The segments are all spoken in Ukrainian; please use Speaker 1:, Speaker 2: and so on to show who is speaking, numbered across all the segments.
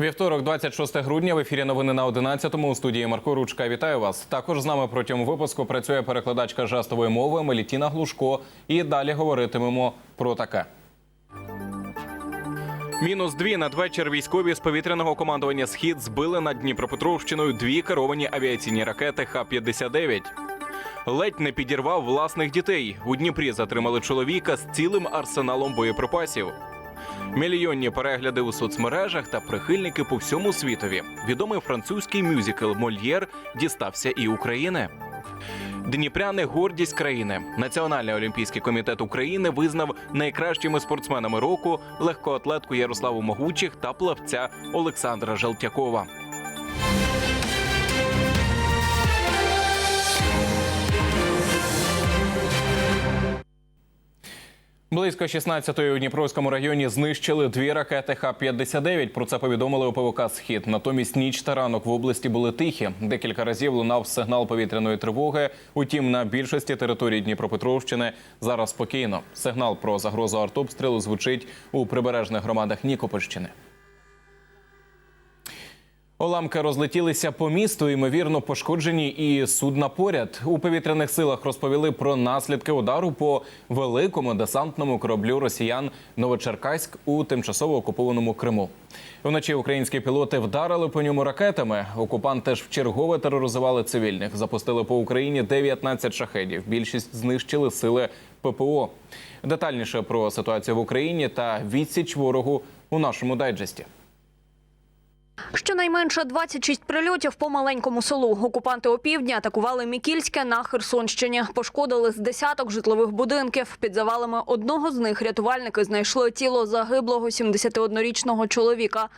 Speaker 1: Вівторок, 26 грудня, в ефірі новини на 11-му у студії Марко Ручка. Вітаю вас. Також з нами протягом випуску працює перекладачка жестової мови Мелітіна Глушко. І далі говоритимемо про таке. Мінус дві надвечір військові з повітряного командування Схід збили над Дніпропетровщиною дві керовані авіаційні ракети Х-59. Ледь не підірвав власних дітей. У Дніпрі затримали чоловіка з цілим арсеналом боєприпасів. Мільйонні перегляди у соцмережах та прихильники по всьому світові. Відомий французький мюзикл Мольєр дістався і України. Дніпряни гордість країни. Національний олімпійський комітет України визнав найкращими спортсменами року легкоатлетку Ярославу Могучих та плавця Олександра Желтякова. Близько 16-ї у Дніпровському районі знищили дві ракети Х-59. Про це повідомили у ПВК «Схід». Натомість ніч та ранок в області були тихі. Декілька разів лунав сигнал повітряної тривоги. Утім, на більшості територій Дніпропетровщини зараз спокійно. Сигнал про загрозу артобстрілу звучить у прибережних громадах Нікопольщини. Уламки розлетілися по місту, ймовірно, пошкоджені і судна поряд. У повітряних силах розповіли про наслідки удару по великому десантному кораблю росіян Новочеркаськ у тимчасово окупованому Криму. Вночі українські пілоти вдарили по ньому ракетами. Окупанти ж вчергове тероризували цивільних. Запустили по Україні 19 шахедів. Більшість знищили сили ППО. Детальніше про ситуацію в Україні та відсіч ворогу у нашому дайджесті.
Speaker 2: Щонайменше 26 прильотів по маленькому селу. Окупанти опівдня атакували Мікільське на Херсонщині. Пошкодили з десяток житлових будинків. Під завалами одного з них рятувальники знайшли тіло загиблого 71-річного чоловіка.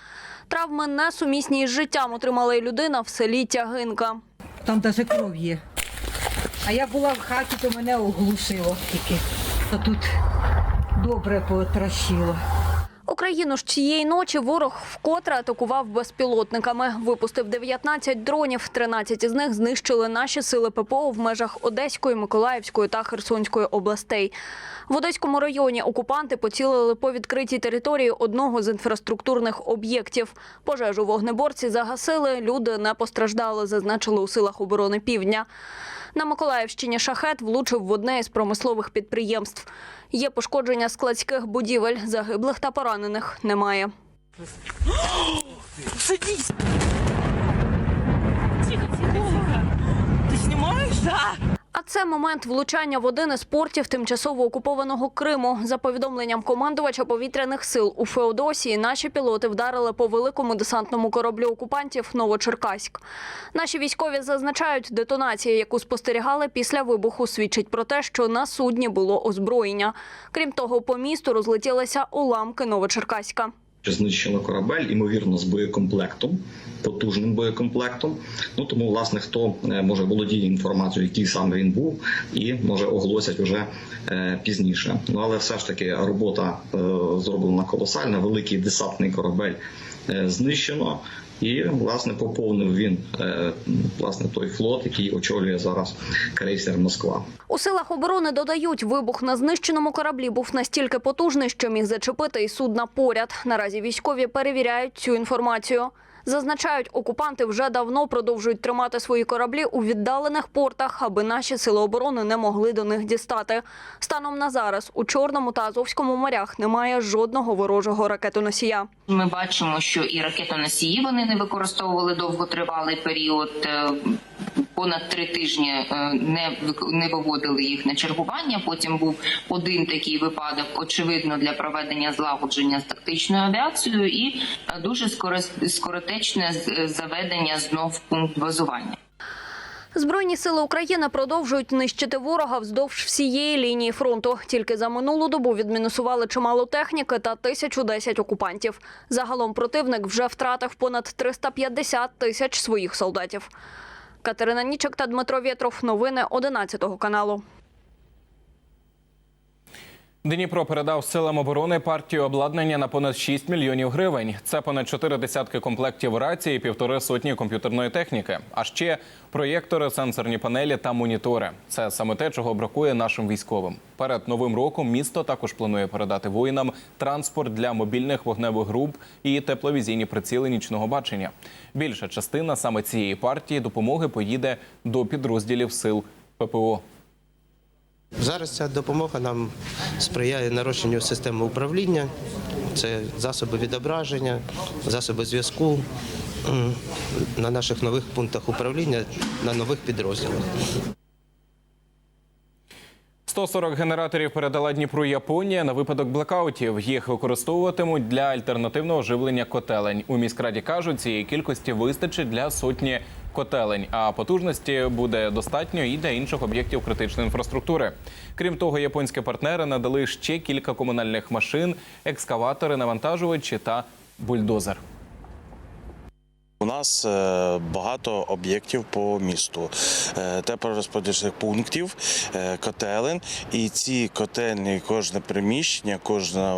Speaker 2: Травми несумісні із життям отримала й людина в селі Тягинка.
Speaker 3: Там навіть кров є. А я була в хаті, то мене оглушило тільки. А тут добре потрощило.
Speaker 2: Україну ж цієї ночі ворог вкотре атакував безпілотниками. Випустив 19 дронів. 13 із них знищили наші сили ППО в межах Одеської, Миколаївської та Херсонської областей. В Одеському районі окупанти поцілили по відкритій території одного з інфраструктурних об'єктів. Пожежу вогнеборці загасили. Люди не постраждали, зазначили у силах оборони Півдня. На Миколаївщині шахет влучив в одне із промислових підприємств. Є пошкодження складських будівель, загиблих та поранених немає.
Speaker 4: Садись. Тихо, тихо. Ти знімаєш? Да.
Speaker 2: Це момент влучання в один із портів тимчасово окупованого Криму. За повідомленням командувача повітряних сил у Феодосії, наші пілоти вдарили по великому десантному кораблю окупантів Новочеркаськ. Наші військові зазначають, детонація, яку спостерігали після вибуху, свідчить про те, що на судні було озброєння. Крім того, по місту розлетілися уламки Новочеркаська.
Speaker 5: Що знищено корабель, імовірно, з боєкомплектом, потужним боєкомплектом. Ну тому, власне, хто е, може володіє інформацією, який саме він був, і може оголосять уже е, пізніше. Ну але все ж таки робота е, зроблена колосальна. Великий десантний корабель е, знищено. І власне поповнив він е, власне той флот, який очолює зараз крейсер Москва.
Speaker 2: У силах оборони додають, вибух на знищеному кораблі був настільки потужний, що міг зачепити і судна поряд. Наразі військові перевіряють цю інформацію. Зазначають, окупанти вже давно продовжують тримати свої кораблі у віддалених портах, аби наші сили оборони не могли до них дістати. Станом на зараз у Чорному та Азовському морях немає жодного ворожого ракетоносія.
Speaker 6: Ми бачимо, що і ракетоносії вони не використовували довготривалий період. Понад три тижні е, не не виводили їх на чергування. Потім був один такий випадок, очевидно, для проведення злагодження з тактичною авіацією, і е, дуже скоро- скоротечне заведення знов пункт базування.
Speaker 2: Збройні сили України продовжують нищити ворога вздовж всієї лінії фронту. Тільки за минулу добу відмінусували чимало техніки та 1010 окупантів. Загалом противник вже втратив понад 350 тисяч своїх солдатів. Катерина Нічок та Дмитро Вєтров. Новини 11 каналу.
Speaker 1: Дніпро передав силам оборони партію обладнання на понад 6 мільйонів гривень. Це понад чотири десятки комплектів рації, півтори сотні комп'ютерної техніки. А ще проєктори, сенсорні панелі та монітори. Це саме те, чого бракує нашим військовим. Перед новим роком місто також планує передати воїнам транспорт для мобільних вогневих груп і тепловізійні приціли нічного бачення. Більша частина саме цієї партії допомоги поїде до підрозділів сил ППО.
Speaker 7: Зараз ця допомога нам сприяє нарощенню системи управління, це засоби відображення, засоби зв'язку на наших нових пунктах управління, на нових підрозділах.
Speaker 1: 140 генераторів передала Дніпру Японія на випадок блекаутів. Їх використовуватимуть для альтернативного живлення котелень. У міськраді кажуть, цієї кількості вистачить для сотні котелень, а потужності буде достатньо і для інших об'єктів критичної інфраструктури. Крім того, японські партнери надали ще кілька комунальних машин, екскаватори, навантажувачі та бульдозер.
Speaker 8: У нас е, багато об'єктів по місту, е, теплорозподільчих пунктів, е, котелень. І ці котельні, кожне приміщення, кожна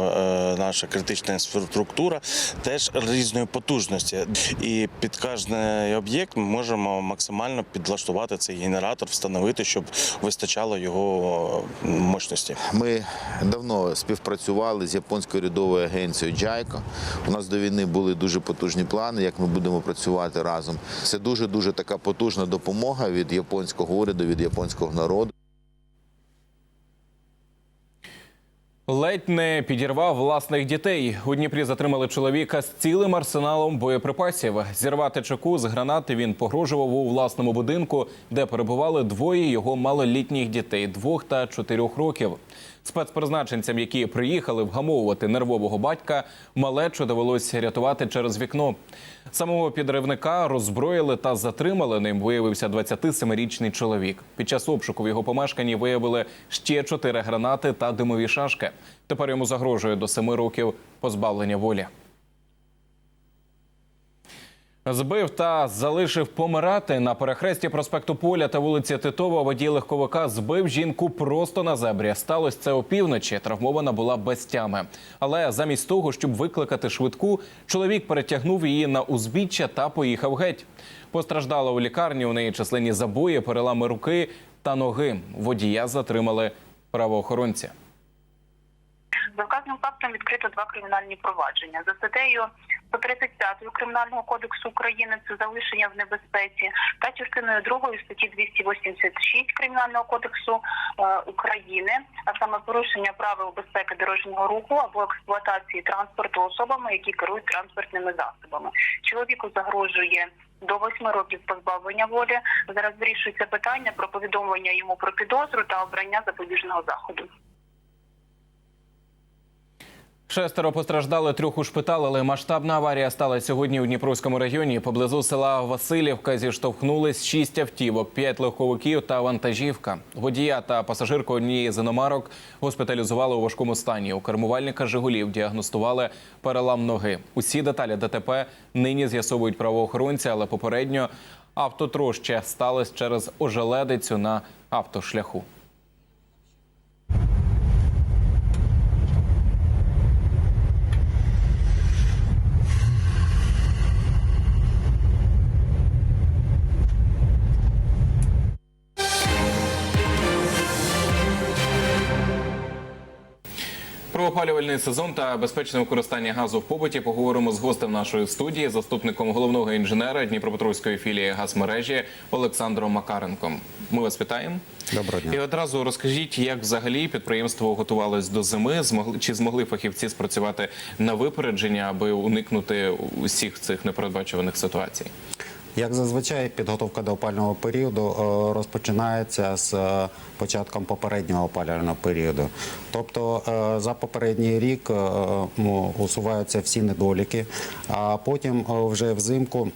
Speaker 8: наша критична інфраструктура теж різної потужності. І під кожен об'єкт ми можемо максимально підлаштувати цей генератор, встановити, щоб вистачало його мощності.
Speaker 9: Ми давно співпрацювали з японською урядовою агенцією JICA. У нас до війни були дуже потужні плани, як ми будемо працювати разом. Це дуже дуже така потужна допомога від японського уряду, від японського народу.
Speaker 1: Ледь не підірвав власних дітей. У Дніпрі затримали чоловіка з цілим арсеналом боєприпасів. Зірвати чеку з гранати він погрожував у власному будинку, де перебували двоє його малолітніх дітей двох та чотирьох років. Спецпризначенцям, які приїхали вгамовувати нервового батька, малечу довелось рятувати через вікно. Самого підривника роззброїли та затримали. Ним виявився 27-річний чоловік. Під час обшуку в його помешканні виявили ще чотири гранати та димові шашки. Тепер йому загрожує до семи років позбавлення волі. Збив та залишив помирати на перехресті проспекту Поля та вулиці Титова. Водій легковика збив жінку просто на зебрі. Сталося це опівночі. Травмована була без тями. Але замість того, щоб викликати швидку, чоловік перетягнув її на узбіччя та поїхав геть. Постраждала у лікарні. У неї численні забої, перелами руки та ноги. Водія затримали правоохоронці.
Speaker 10: За вказаним фактом відкрито два кримінальні провадження за статтею 135 Кримінального кодексу України це залишення в небезпеці та частиною 2 статті 286 Кримінального кодексу е, України, а саме порушення правил безпеки дорожнього руху або експлуатації транспорту особами, які керують транспортними засобами. Чоловіку загрожує до восьми років позбавлення волі. Зараз вирішується питання про повідомлення йому про підозру та обрання запобіжного заходу.
Speaker 1: Шестеро постраждали, трьох ушпиталили. Масштабна аварія стала сьогодні у Дніпровському районі. Поблизу села Васильівка зіштовхнулись шість автівок, п'ять легковиків та вантажівка. Водія та пасажирку однієї з іномарок госпіталізували у важкому стані. У кермувальника Жигулів діагностували перелам ноги. Усі деталі ДТП нині з'ясовують правоохоронці, але попередньо автотроща сталося через ожеледицю на автошляху. Опалювальний сезон та безпечне використання газу в побуті поговоримо з гостем нашої студії, заступником головного інженера Дніпропетровської філії газмережі Олександром Макаренком. Ми вас вітаємо.
Speaker 11: Доброго дня.
Speaker 1: І одразу розкажіть, як взагалі підприємство готувалось до зими, змогли чи змогли фахівці спрацювати на випередження, аби уникнути усіх цих непередбачуваних ситуацій.
Speaker 11: Як зазвичай, підготовка до опалювального періоду е, розпочинається з е, початком попереднього опалювального періоду. Тобто е, за попередній рік усуваються всі недоліки, а потім вже взимку.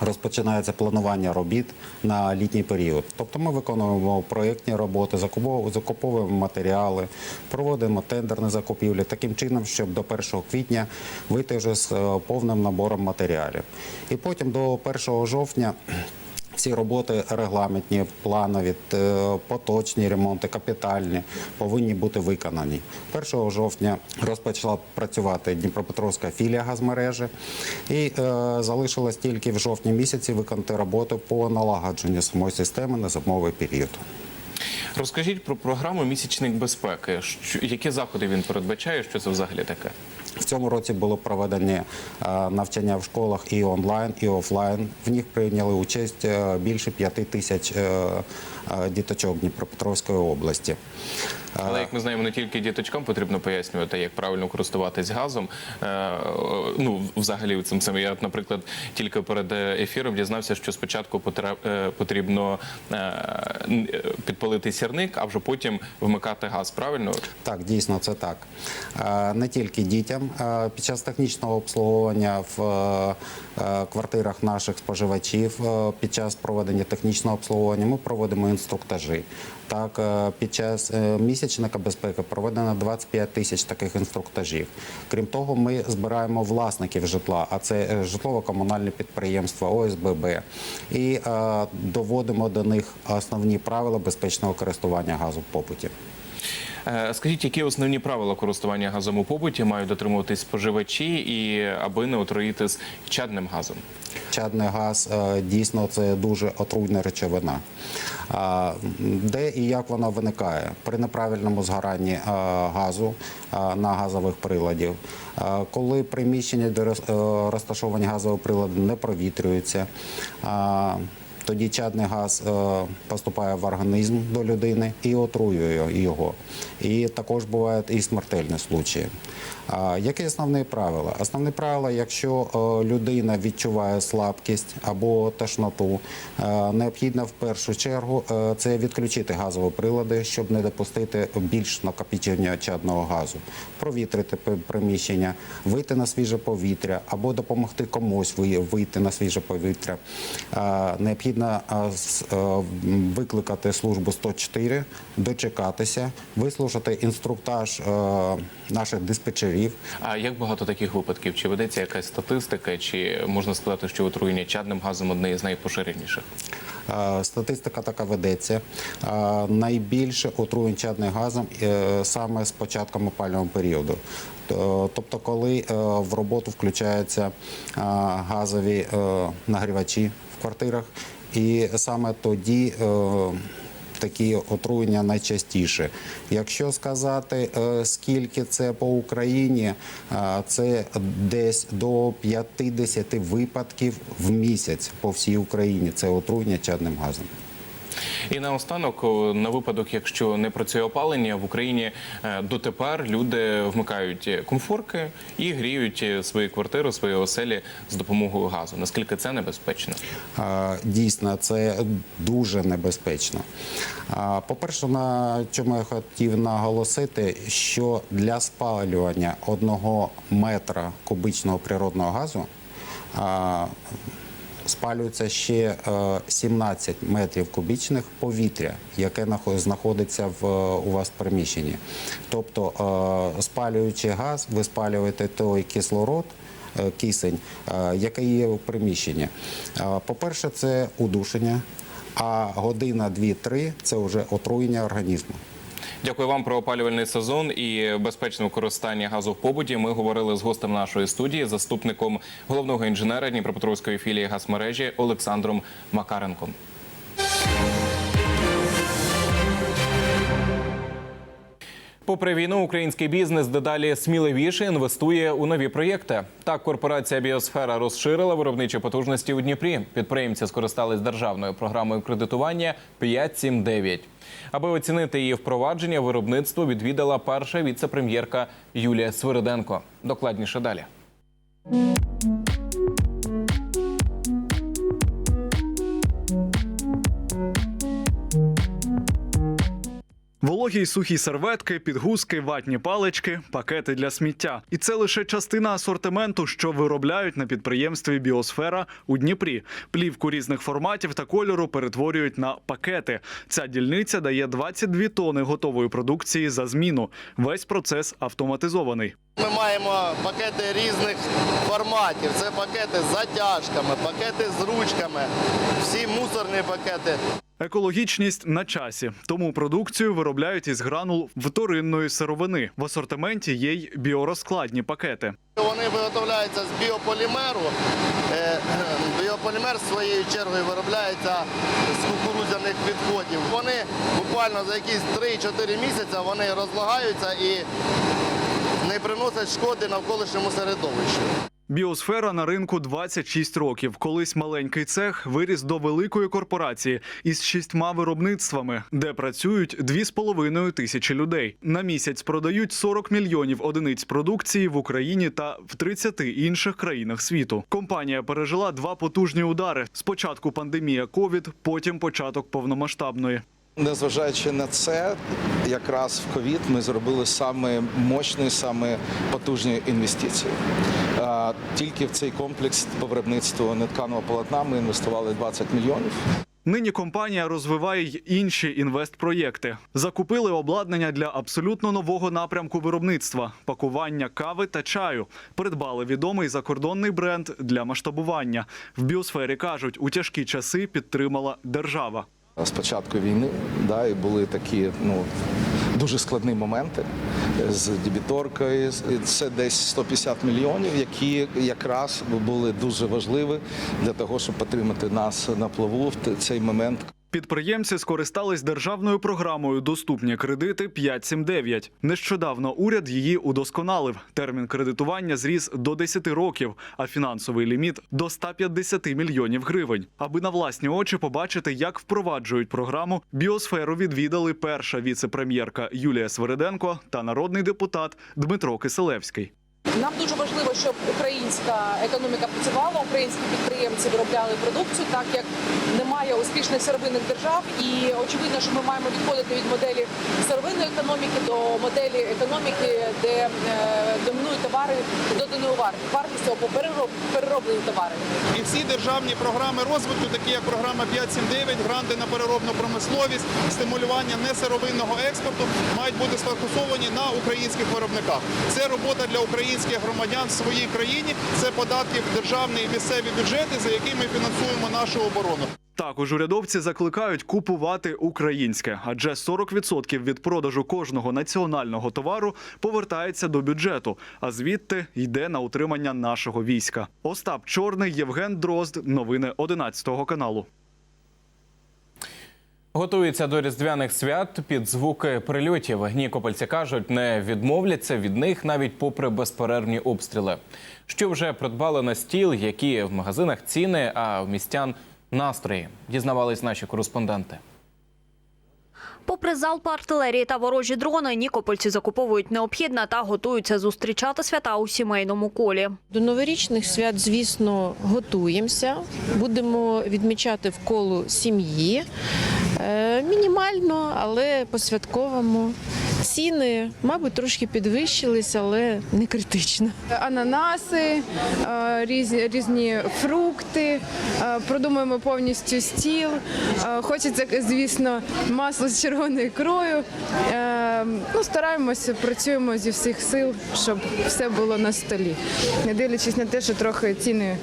Speaker 11: Розпочинається планування робіт на літній період. Тобто ми виконуємо проєктні роботи, закуповуємо- матеріали, проводимо тендерні закупівлі таким чином, щоб до 1 квітня вийти вже з е, повним набором матеріалів. І потім до 1 жовтня всі роботи регламентні, планові, е, поточні ремонти, капітальні повинні бути виконані. 1 жовтня розпочала працювати Дніпропетровська філія газмережі, і е, залишилось тільки в жовтні місяці виконати роботу по налагодженню самої системи на зимовий період.
Speaker 1: Розкажіть про програму Місячник безпеки. Які заходи він передбачає? Що це взагалі таке?
Speaker 11: В цьому році було проведені е, навчання в школах і онлайн, і офлайн. В них прийняли участь е, більше п'яти тисяч е, діточок Дніпропетровської області.
Speaker 1: Але як ми знаємо, не тільки діточкам потрібно пояснювати, як правильно користуватись газом. Ну, взагалі, цим самим я, наприклад, тільки перед ефіром дізнався, що спочатку потрібно підпалити сірник, а вже потім вмикати газ. Правильно?
Speaker 11: Так, дійсно, це так. Не тільки дітям. Е, Під час технічного обслуговування в е, е, квартирах наших споживачів, під час проведення технічного обслуговування ми проводимо інструктажі. Так, під час місячника безпеки проведено 25 тисяч таких інструктажів. Крім того, ми збираємо власників житла, а це житлово-комунальне підприємство ОСББ, і доводимо до них основні правила безпечного користування газу в побуті.
Speaker 1: Е, Скажіть, які основні правила користування газом у побуті мають дотримуватись споживачі, і аби не отруїтись чадним газом?
Speaker 11: Чадний газ е, дійсно це дуже отруйна речовина. Де і як вона виникає? При неправильному згоранні е, газу на газових приладів, коли приміщення, де розташовані газові прилади, не провітрюються. Тоді чадний газ е, поступає в організм до людини і отруює його. І також бувають і смертельні случаї. Які основні правила? Основні правила, якщо е, людина відчуває слабкість або тошноту, е, необхідно в першу чергу це відключити газові прилади, щоб не допустити більш накопичення чадного газу, провітрити приміщення, вийти на свіже повітря або допомогти комусь вийти на свіже повітря. Необхідно с- е, викликати службу 104, дочекатися, вислухати інструктаж е, наших диспетчерів.
Speaker 1: А як багато таких випадків? Чи ведеться якась статистика, чи можна сказати, що отруєння чадним газом одне із найпоширеніших?
Speaker 11: Е, Статистика така ведеться. Найбільше отруєнь чадним газом саме з початком опального періоду. Тобто, коли в роботу включаються газові нагрівачі в квартирах, і саме тоді е, такі отруєння найчастіше. Якщо сказати, е, скільки це по Україні, е, це десь до 50 випадків в місяць по всій Україні. Це отруєння чадним газом.
Speaker 1: І наостанок, на випадок, якщо не працює опалення в Україні, е, дотепер люди вмикають комфорки і гріють свої квартири, свої оселі з допомогою газу. Наскільки це небезпечно?
Speaker 11: Дійсно, це дуже небезпечно. По-перше, на чому я хотів наголосити, що для спалювання одного метра кубичного природного газу спалюється ще е, 17 метрів кубічних повітря, яке знаходиться в, е, у вас в приміщенні. Тобто, е, спалюючи газ, ви спалюєте той кислород, е, кисень, е, який є в приміщенні. Е, По-перше, це удушення, а година, дві-три це вже отруєння організму.
Speaker 1: Дякую вам про опалювальний сезон і безпечне використання газу в побуті. Ми говорили з гостем нашої студії, заступником головного інженера Дніпропетровської філії газмережі Олександром Макаренком. Попри війну, український бізнес дедалі сміливіше інвестує у нові проєкти. Так, корпорація Біосфера розширила виробничі потужності у Дніпрі. Підприємці скористались державною програмою кредитування 579. Аби оцінити її впровадження, виробництво відвідала перша віце-прем'єрка Юлія Свириденко. Докладніше далі.
Speaker 12: Вологі й сухі серветки, підгузки, ватні палички, пакети для сміття. І це лише частина асортименту, що виробляють на підприємстві Біосфера у Дніпрі. Плівку різних форматів та кольору перетворюють на пакети. Ця дільниця дає 22 тони готової продукції за зміну. Весь процес автоматизований.
Speaker 13: Ми маємо пакети різних форматів. Це пакети з затяжками, пакети з ручками, всі мусорні пакети.
Speaker 12: Екологічність на часі, тому продукцію виробляють із гранул вторинної сировини. В асортименті є й біорозкладні пакети.
Speaker 13: Вони виготовляються з біополімеру. Е, Біополімер своєю чергою виробляється з кукурудзяних відходів. Вони буквально за якісь 3-4 місяці вони розлагаються і не приносять шкоди навколишньому середовищу.
Speaker 12: Біосфера на ринку 26 років. Колись маленький цех виріс до великої корпорації із шістьма виробництвами, де працюють 2,5 тисячі людей. На місяць продають 40 мільйонів одиниць продукції в Україні та в 30 інших країнах світу. Компанія пережила два потужні удари: спочатку пандемія ковід, потім початок повномасштабної.
Speaker 14: Незважаючи на це, якраз в ковід ми зробили саме мощні, саме потужні інвестиції. Тільки в цей комплекс по виробництву нетканого полотна ми інвестували 20 мільйонів.
Speaker 12: Нині компанія розвиває й інші інвестпроєкти. Закупили обладнання для абсолютно нового напрямку виробництва пакування кави та чаю. Придбали відомий закордонний бренд для масштабування. В біосфері кажуть, у тяжкі часи підтримала держава.
Speaker 14: З початку війни да, і були такі ну, дуже складні моменти з дебіторкою. Це десь 150 мільйонів, які якраз були дуже важливі для того, щоб підтримати нас на плаву в цей момент.
Speaker 12: Підприємці скористались державною програмою Доступні кредити 579. Нещодавно уряд її удосконалив. Термін кредитування зріс до 10 років, а фінансовий ліміт до 150 мільйонів гривень. Аби на власні очі побачити, як впроваджують програму, біосферу відвідали перша віце-прем'єрка Юлія Свериденко та народний депутат Дмитро Киселевський.
Speaker 15: Нам дуже важливо, щоб українська економіка працювала, українські підприємці виробляли продукцію, так як немає успішних сировинних держав. І очевидно, що ми маємо відходити від моделі сировинної економіки до моделі економіки, де е, домінують товари доданої вар- вартості або перероб- перероблені товари.
Speaker 16: І всі державні програми розвитку, такі як програма 579, гранти на переробну промисловість, стимулювання несировинного експорту, мають бути сфокусовані на українських виробниках. Це робота для українських громадян в своїй країні. Це податки в державні і місцеві бюджети, за які ми фінансуємо нашу оборону.
Speaker 12: Також урядовці закликають купувати українське, адже 40% від продажу кожного національного товару повертається до бюджету, а звідти йде на утримання нашого війська. Остап Чорний, Євген Дрозд. Новини 11 каналу.
Speaker 1: Готуються до різдвяних свят під звуки прильотів. Нікопольці кажуть, не відмовляться від них навіть попри безперервні обстріли. Що вже придбали на стіл, які в магазинах ціни, а в містян настрої. Дізнавались наші кореспонденти.
Speaker 2: Попри залп артилерії та ворожі дрони, нікопольці закуповують необхідне та готуються зустрічати свята у сімейному колі.
Speaker 17: До новорічних свят, звісно, готуємося. Будемо відмічати в колу сім'ї. Е, Мінімально, але по-святковому. Ціни, мабуть, трошки підвищились, але не критично.
Speaker 18: Ананаси, е, різні, різні фрукти, е, продумуємо повністю стіл. Е, Хочеться, звісно, масло з червоною ікрою. Е, Ну, стараємося, працюємо зі всіх сил, щоб все було на столі, не дивлячись на те, що трохи ціни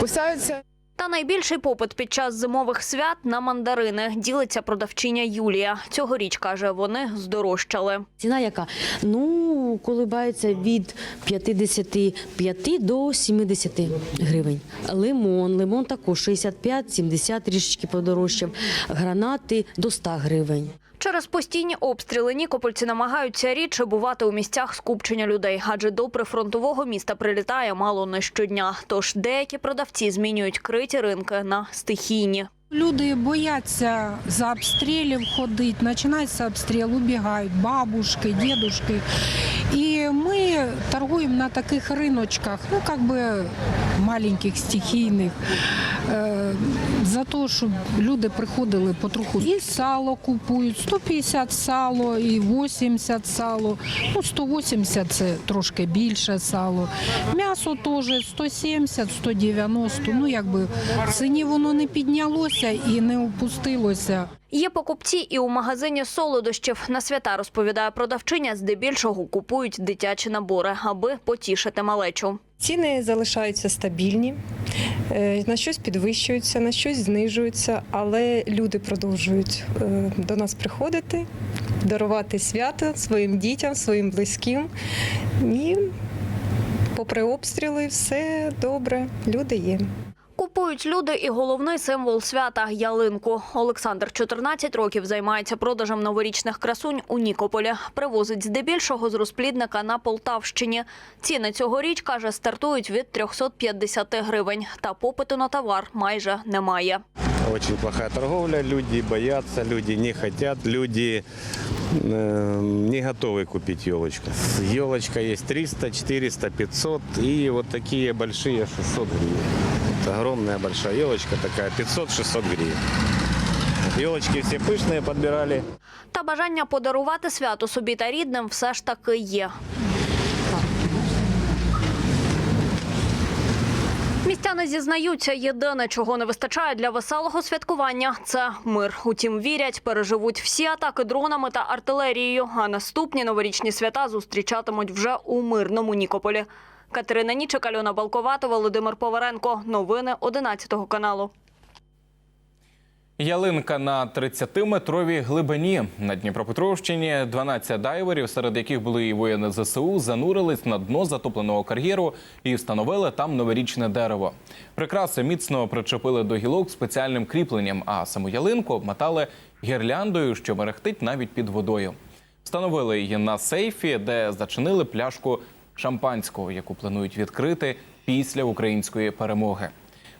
Speaker 18: кусаються.
Speaker 2: Та найбільший попит під час зимових свят на мандарини ділиться продавчиня Юлія. Цьогоріч каже, вони здорожчали.
Speaker 19: Ціна яка? Ну, колибається від 55 до 70 гривень. Лимон, лимон також 65-70 трішечки подорожчав. Гранати до 100 гривень.
Speaker 2: Через постійні обстріли нікопольці намагаються рідше бувати у місцях скупчення людей, адже до прифронтового міста прилітає мало не щодня. Тож деякі продавці змінюють криті ринки на стихійні.
Speaker 20: Люди бояться за обстрілів ходити, починається обстріл, убігають бабушки, дідушки. І ми торгуємо на таких риночках, ну, как бы маленьких, стихійних. Е, за те, щоб люди приходили потроху. І сало купують, 150 сало, і 80 сало. Ну, 180 це трошки більше сало. М'ясо теж 170, 190. Ну, якби в ціні воно не піднялося і не опустилося.
Speaker 2: Є покупці і у магазині солодощів. На свята розповідає продавчиня, здебільшого купують дитячі набори, аби потішити малечу.
Speaker 21: Ціни залишаються стабільні, е, на щось підвищуються, на щось знижуються, але люди продовжують е, до нас приходити, дарувати свято своїм дітям, своїм близьким. І попри обстріли, все добре, люди є.
Speaker 2: Купують люди і головний символ свята ялинку. Олександр 14 років займається продажем новорічних красунь у Нікополі. Привозить здебільшого з розплідника на Полтавщині. Ціни цьогоріч, каже, стартують від 350 гривень. Та попиту на товар майже немає.
Speaker 22: Очень плохая торговля, люди боятся, люди не хотят, люди не готовы купить елочку. Елочка есть 300, 400, 500 и вот такие большие 600 гривен. Это огромная большая елочка такая, 500-600 гривен. Елочки все пышные подбирали.
Speaker 2: Та бажання подарувати свято собі та рідним все ж таки є. Містяни зізнаються, єдине, чого не вистачає для веселого святкування – це мир. Утім, вірять, переживуть всі атаки дронами та артилерією, а наступні новорічні свята зустрічатимуть вже у мирному Нікополі. Катерина Нічик, Альона Балковата, Володимир Поваренко. Новини 11 каналу.
Speaker 1: Ялинка на 30-метровій глибині на Дніпропетровщині 12 дайверів, серед яких були і воїни ЗСУ, занурились на дно затопленого кар'єру і встановили там новорічне дерево. Прикраси міцно причепили до гілок спеціальним кріпленням, а саму ялинку обмотали гірляндою, що мерехтить навіть під водою. Встановили її на сейфі, де зачинили пляшку шампанського, яку планують відкрити після української перемоги.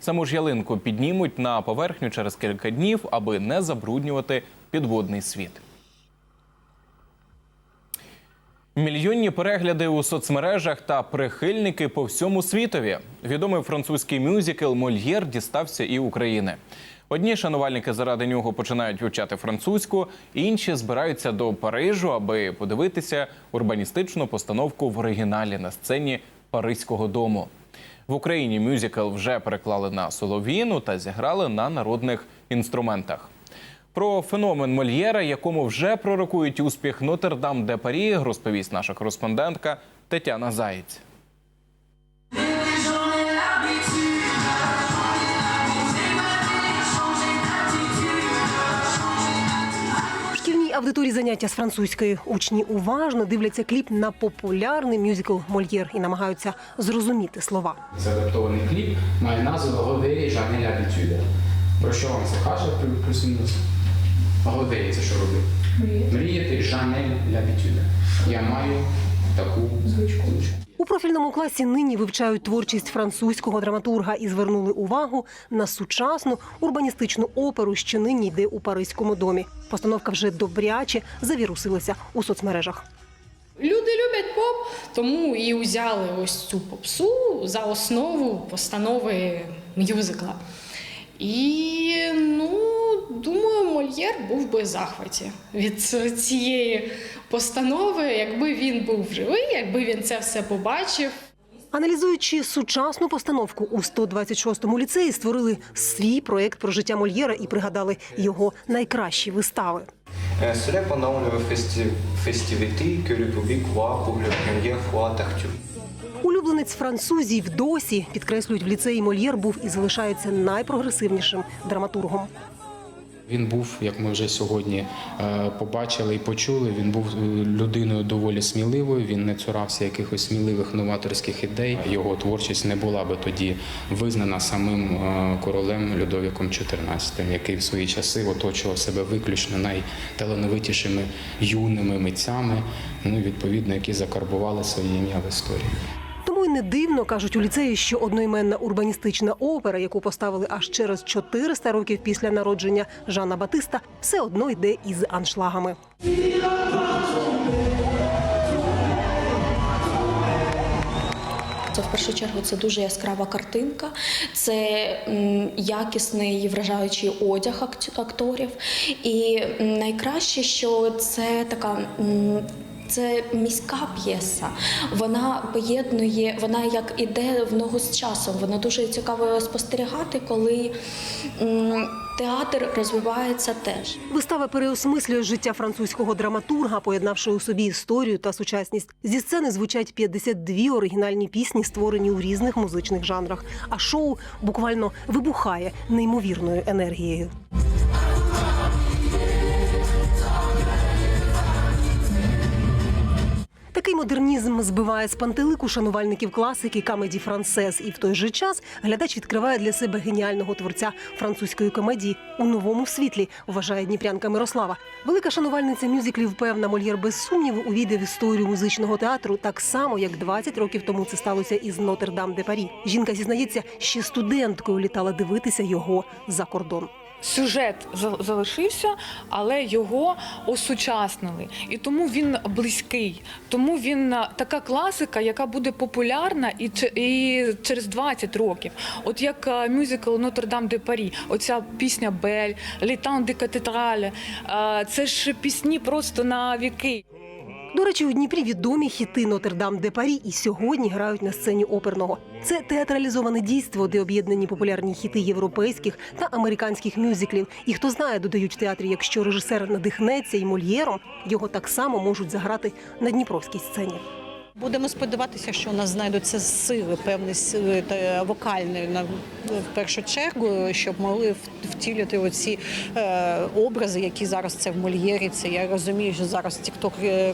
Speaker 1: Саму ж ялинку піднімуть на поверхню через кілька днів, аби не забруднювати підводний світ. Мільйонні перегляди у соцмережах та прихильники по всьому світові. Відомий французький мюзикл Мольєр дістався і України. Одні шанувальники заради нього починають вивчати французьку, інші збираються до Парижу, аби подивитися урбаністичну постановку в оригіналі на сцені Паризького дому. В Україні мюзикл вже переклали на солов'їну та зіграли на народних інструментах. Про феномен Мольєра, якому вже пророкують успіх Нотр-Дам де Парі, розповість наша кореспондентка Тетяна Заєць.
Speaker 23: Аудиторії заняття з французької учні уважно дивляться кліп на популярний мюзикл Мольєр і намагаються зрозуміти слова.
Speaker 24: Задаптований кліп має назву Говері Жанель Абітюде. Про що вам це каже плю- плюс-мінус? Говері це що робить? Мріяти. Мріяти Жанель Лябітюде. Я маю таку звичку.
Speaker 23: Профільному класі нині вивчають творчість французького драматурга і звернули увагу на сучасну урбаністичну оперу, що нині йде у Паризькому домі. Постановка вже добряче завірусилася у соцмережах.
Speaker 25: Люди люблять поп, тому і взяли ось цю попсу за основу постанови мюзикла. І ну, думаю, Мольєр був би в захваті від цієї постанови, якби він був живий, якби він це все побачив.
Speaker 23: Аналізуючи сучасну постановку у 126-му ліцеї, створили свій проект про життя Мольєра і пригадали його найкращі вистави.
Speaker 26: Euh, Cela pendant le festi- festivité que le public voit pour fois Tartuffe.
Speaker 23: Улюбленець французів досі підкреслюють в ліцеї Мольєр був і залишається найпрогресивнішим драматургом.
Speaker 24: Він був, як ми вже сьогодні е, побачили і почули, він був е, людиною доволі сміливою. Він не цурався якихось сміливих новаторських ідей. Його творчість не була би тоді визнана самим е, королем Людовіком XIV, який в свої часи оточував себе виключно найталановитішими юними митцями, ну відповідно, які закарбували своє ім'я в історії.
Speaker 23: Не дивно кажуть у ліцеї, що одноіменна урбаністична опера, яку поставили аж через 400 років після народження Жана Батиста, все одно йде із аншлагами.
Speaker 27: Це в першу чергу це дуже яскрава картинка, це якісний вражаючий одяг акт- акторів. І найкраще, що це така. Це міська п'єса. Вона поєднує, вона як іде в ногу з часом. Вона дуже цікаво спостерігати, коли театр розвивається теж.
Speaker 23: Вистава переосмислює життя французького драматурга, поєднавши у собі історію та сучасність. Зі сцени звучать 52 оригінальні пісні, створені у різних музичних жанрах. А шоу буквально вибухає неймовірною енергією. Такий модернізм збиває з пантелику шанувальників класики камеді францез, і в той же час глядач відкриває для себе геніального творця французької комедії у новому світлі, вважає дніпрянка Мирослава. Велика шанувальниця мюзиклів певна Мольєр без сумніву увійде в історію музичного театру так само, як 20 років тому це сталося із Нотр-Дам де Парі. Жінка зізнається, ще студенткою літала дивитися його за кордон.
Speaker 28: Сюжет за- залишився, але його осучаснили. І тому він близький. Тому він така класика, яка буде популярна і, через 20 років. От як мюзикл Нотр-Дам де Парі, оця пісня Бель, Літан де Катедрале. Це ж пісні просто на віки.
Speaker 23: До речі, у Дніпрі відомі хіти Нотр-Дам де Парі і сьогодні грають на сцені оперного. Це театралізоване дійство, де об'єднані популярні хіти європейських та американських мюзиклів. І хто знає, додають в театрі, якщо режисер надихнеться і мольєром, його так само можуть заграти на дніпровській сцені.
Speaker 29: Будемо сподіватися, що у нас знайдуться сили, певні сили та вокальні на в першу чергу, щоб могли втілити оці е, образи, які зараз це в Мольєрі. Це я розумію, що зараз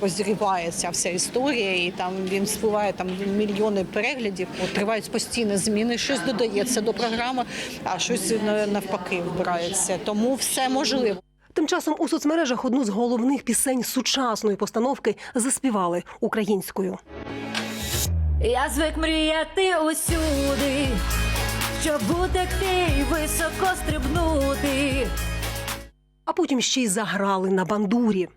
Speaker 29: розриває ця вся історія, і там він спливає там мільйони переглядів. Тривають постійні зміни. Щось додається до програми, а щось навпаки вбирається. Тому все можливо.
Speaker 23: Тим часом у соцмережах одну з головних пісень сучасної постановки заспівали українською.
Speaker 30: Я звик мріяти усюди, щоб утекти і високо стрибнути.
Speaker 23: А потім ще й заграли на бандурі.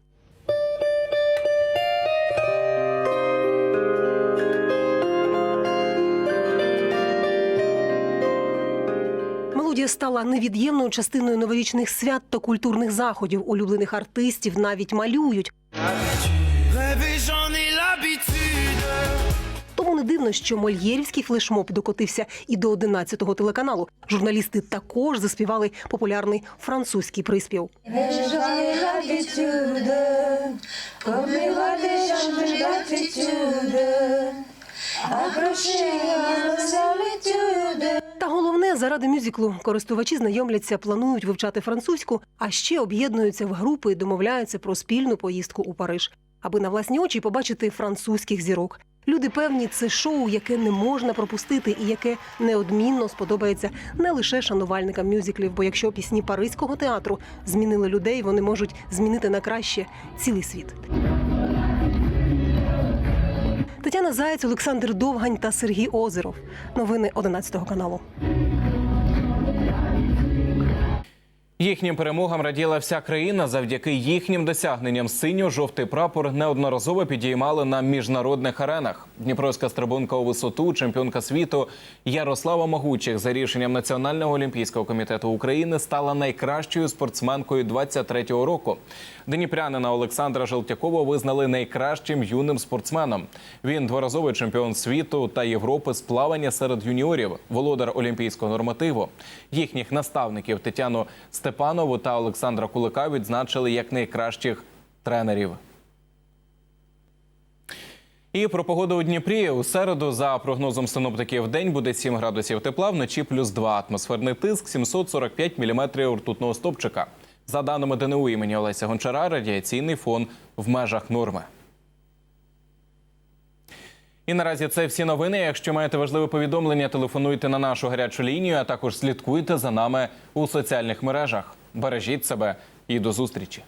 Speaker 23: Мелодія стала невід'ємною частиною новорічних свят та культурних заходів. Улюблених артистів навіть малюють. Тому не дивно, що мольєрівський флешмоб докотився і до 11-го телеканалу. Журналісти також заспівали популярний французький приспів. Головне, заради мюзиклу користувачі знайомляться, планують вивчати французьку, а ще об'єднуються в групи і домовляються про спільну поїздку у Париж, аби на власні очі побачити французьких зірок. Люди певні, це шоу, яке не можна пропустити, і яке неодмінно сподобається не лише шанувальникам мюзиклів, бо якщо пісні паризького театру змінили людей, вони можуть змінити на краще цілий світ. Тетяна Заєць, Олександр Довгань та Сергій Озеров. Новини 11 каналу.
Speaker 1: Їхнім перемогам раділа вся країна. Завдяки їхнім досягненням синьо-жовтий прапор неодноразово підіймали на міжнародних аренах. Дніпровська стрибунка у висоту, чемпіонка світу Ярослава Могучих за рішенням Національного олімпійського комітету України стала найкращою спортсменкою 23-го року. Дніпрянина Олександра Желтякова визнали найкращим юним спортсменом. Він дворазовий чемпіон світу та Європи з плавання серед юніорів, володар олімпійського нормативу. Їхніх наставників Тетяну Степанову та Олександра Кулика відзначили як найкращих тренерів. І про погоду у Дніпрі у середу, за прогнозом синоптиків, день буде 7 градусів тепла, вночі плюс 2. Атмосферний тиск 745 міліметрів ртутного стопчика. За даними ДНУ імені Олеся Гончара, радіаційний фон в межах норми. І наразі це всі новини. Якщо маєте важливе повідомлення, телефонуйте на нашу гарячу лінію, а також слідкуйте за нами у соціальних мережах. Бережіть себе і до зустрічі.